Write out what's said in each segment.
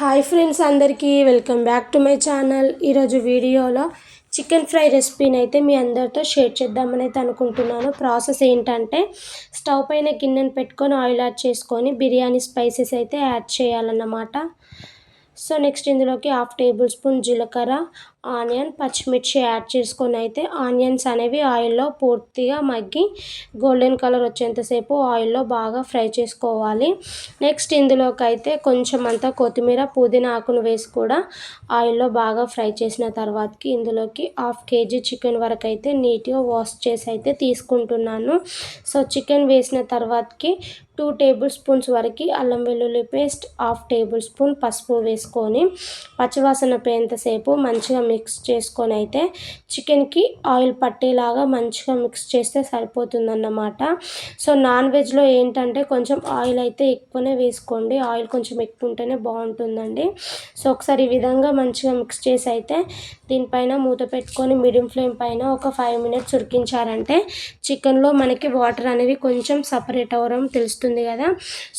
Hi friends అందరికీ welcome back to my channel ఈరోజు వీడియోలో చికెన్ ఫ్రై రెసిపీని అయితే మీ అందరితో షేర్ చేద్దామని అయితే అనుకుంటున్నాను. ప్రాసెస్ ఏంటంటే స్టవ్ పైన గిన్నెను పెట్టుకొని ఆయిల్ యాడ్ చేసుకొని బిర్యానీ స్పైసెస్ అయితే యాడ్ చేయాలన్నమాట. సో నెక్స్ట్ ఇందులోకి హాఫ్ టేబుల్ స్పూన్ జీలకర్ర ఆనియన్ పచ్చిమిర్చి యాడ్ చేసుకొని అయితే ఆనియన్స్ అనేవి ఆయిల్లో పూర్తిగా మగ్గి గోల్డెన్ కలర్ వచ్చేంతసేపు ఆయిల్లో బాగా ఫ్రై చేసుకోవాలి. నెక్స్ట్ ఇందులోకి అయితే కొంచెం అంతా కొత్తిమీర పుదీనా ఆకును వేసి కూడా ఆయిల్లో బాగా ఫ్రై చేసిన తర్వాతకి ఇందులోకి హాఫ్ కేజీ చికెన్ వరకు అయితే నీట్గా వాష్ చేసి అయితే తీసుకుంటున్నాను. సో చికెన్ వేసిన తర్వాతకి టూ టేబుల్ స్పూన్స్ వరకు అల్లం వెల్లుల్లి పేస్ట్ హాఫ్ టేబుల్ స్పూన్ పసుపు వేసుకొని పచ్చివాసన పోయేంతసేపు మంచిగా మిక్స్ చేసుకొని అయితే చికెన్కి ఆయిల్ పట్టేలాగా మంచిగా మిక్స్ చేస్తే సరిపోతుందన్నమాట. సో నాన్ వెజ్లో ఏంటంటే కొంచెం ఆయిల్ అయితే ఎక్కువనే వేసుకోండి. ఆయిల్ కొంచెం ఎక్కువ ఉంటేనే బాగుంటుందండి. సో ఒకసారి ఈ విధంగా మంచిగా మిక్స్ చేసి అయితే దీనిపైన మూత పెట్టుకొని మీడియం ఫ్లేమ్ పైన ఒక ఫైవ్ మినిట్స్ ఉడికించారంటే చికెన్లో మనకి వాటర్ అనేవి కొంచెం సపరేట్ అవ్వడం తెలుస్తుంది కదా.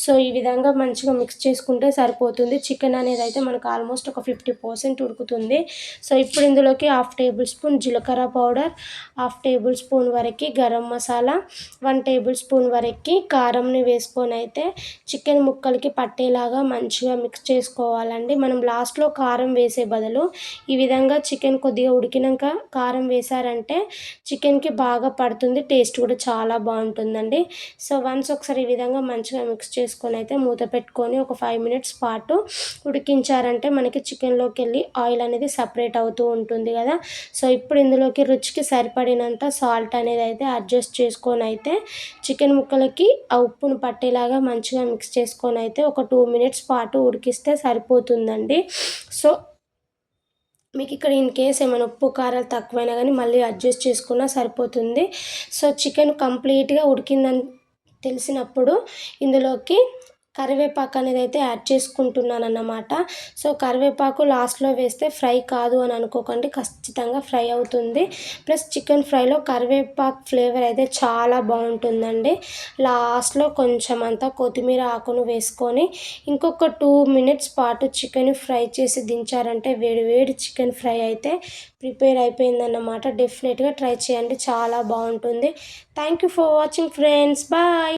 సో ఈ విధంగా మంచిగా మిక్స్ చేసుకుంటే సరిపోతుంది. చికెన్ అనేది అయితే మనకు ఆల్మోస్ట్ ఒక ఫిఫ్టీ పర్సెంట్ ఉడుకుతుంది. సో ఇప్పుడు ఇందులోకి హాఫ్ టేబుల్ స్పూన్ జీలకర్ర పౌడర్ హాఫ్ టేబుల్ స్పూన్ వరకు garam masala one tablespoon వరకు కారంని వేసుకొని అయితే చికెన్ ముక్కలకి పట్టేలాగా మంచిగా మిక్స్ చేసుకోవాలండి. మనం లాస్ట్లో కారం వేసే బదులు ఈ విధంగా చికెన్ చికెన్ కొద్దిగా ఉడికినాక కారం వేసారంటే చికెన్కి బాగా పడుతుంది టేస్ట్ కూడా చాలా బాగుంటుందండి. సో వన్స్ ఒకసారి ఈ విధంగా మంచిగా మిక్స్ చేసుకొని అయితే మూత పెట్టుకొని ఒక ఫైవ్ మినిట్స్ పాటు ఉడికించారంటే మనకి చికెన్లోకి వెళ్ళి ఆయిల్ అనేది సపరేట్ అవుతూ ఉంటుంది కదా. సో ఇప్పుడు ఇందులోకి రుచికి సరిపడినంత సాల్ట్ అనేది అయితే అడ్జస్ట్ చేసుకొని అయితే చికెన్ ముక్కలకి ఆ ఉప్పును పట్టేలాగా మంచిగా మిక్స్ చేసుకొని అయితే ఒక టూ మినిట్స్ పాటు ఉడికిస్తే సరిపోతుందండి. సో మీకు ఇక్కడ ఇన్ కేస్ ఏమైనా ఉప్పు కారాలు తక్కువైనా కానీ మళ్ళీ అడ్జస్ట్ చేసుకున్నా సరిపోతుంది. సో చికెన్ కంప్లీట్గా ఉడికిందని తెలిసినప్పుడు ఇందులోకి కరివేపాకు అనేది అయితే యాడ్ చేసుకుంటున్నాను అన్నమాట సో కరివేపాకు లాస్ట్లో వేస్తే ఫ్రై కాదు అని అనుకోకండి. ఖచ్చితంగా ఫ్రై అవుతుంది. ప్లస్ చికెన్ ఫ్రైలో కరివేపాకు ఫ్లేవర్ అయితే చాలా బాగుంటుందండి. లాస్ట్లో కొంచెం అంతా కొత్తిమీర ఆకును వేసుకొని ఇంకొక టూ మినిట్స్ పాటు చికెన్ ఫ్రై చేసి దించారంటే వేడి వేడి చికెన్ ఫ్రై అయితే ప్రిపేర్ అయిపోయిందన్నమాట. డెఫినెట్గా ట్రై చేయండి. చాలా బాగుంటుంది. Thank you for watching friends. Bye.